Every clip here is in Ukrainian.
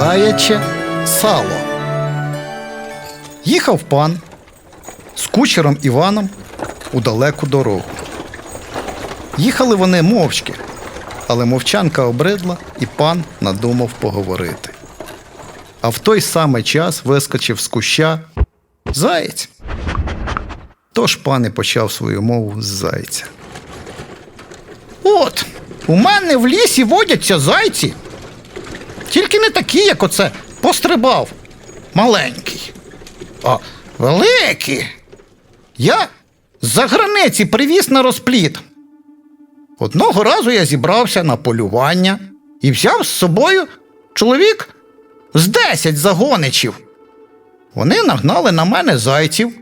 Заяче сало. Їхав пан з кучером Іваном у далеку дорогу. Їхали вони мовчки, але мовчанка обридла, і пан надумав поговорити. А в той самий час вискочив з куща заєць. Тож пан і почав свою мову з зайця. От, у мене в лісі водяться зайці. Тільки не такі, як оце пострибав. Маленький. А великий. Я з-за границі привіз на розпліт. Одного разу я зібрався на полювання і взяв з собою чоловік з десять загоничів. Вони нагнали на мене зайців,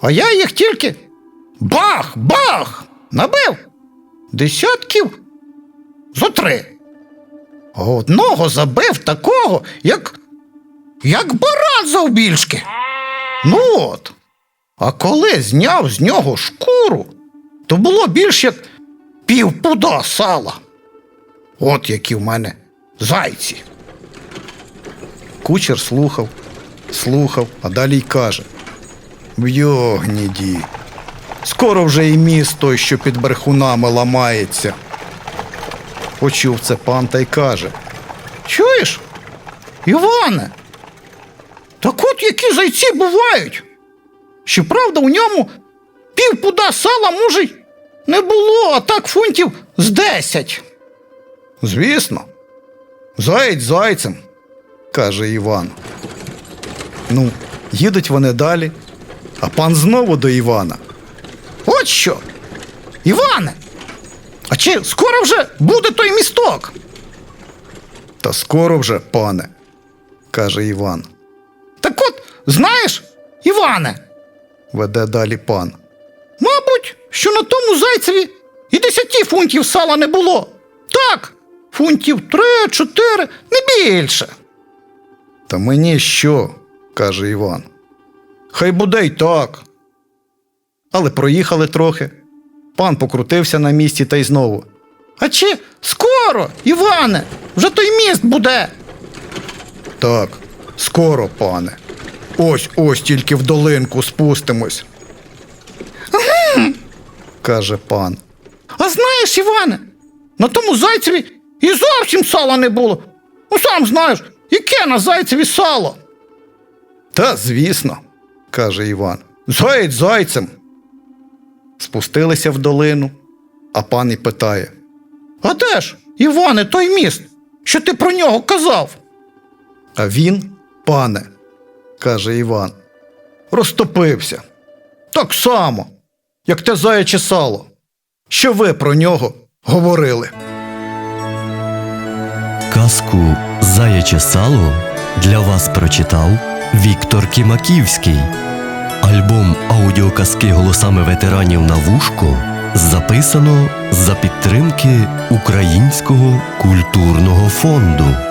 а я їх тільки бах, бах! Набив десятків зо три. Одного забив такого, як. як баран завбільшки. Ну от. А коли зняв з нього шкуру, то було більш як півпуда сала. От які в мене зайці. Кучер слухав, слухав, а далі й каже: Б'йогніді, скоро вже і міст той, що під брехунами ламається. Почув це пан та й каже: Чуєш, Іване? Так от які зайці бувають. Щоправда, у ньому півпуда сала, може, й не було, а так фунтів з десять. Звісно, заєць зайцем, каже Іван. Ну, їдуть вони далі, а пан знову до Івана. От що. Іване, а чи скоро вже буде той місток? Та скоро вже, пане, каже Іван. Так от, знаєш, Іване, веде далі пан. Мабуть, що на тому зайцеві і десяти фунтів сала не було. Так, фунтів три, чотири, не більше. Та мені що? каже Іван. Хай буде й так. Але проїхали трохи. Пан покрутився на місці та й знову. А чи скоро, Іване, вже той міст буде. Так, скоро, пане. Ось ось тільки в долинку спустимось. каже пан. А знаєш, Іване, на тому зайцеві і зовсім сала не було. Ну сам знаєш, яке на зайцеві сало. Та звісно, каже Іван. Заєць зайцем. Спустилися в долину, а пан і питає: А де ж, Іване, той міст, що ти про нього казав? А він, пане, каже Іван, розтопився. Так само, як те заяче сало. Що ви про нього говорили? Казку Заяче сало для вас прочитав Віктор Кімаківський. Аудіоказки голосами ветеранів на вушку записано за підтримки Українського культурного фонду.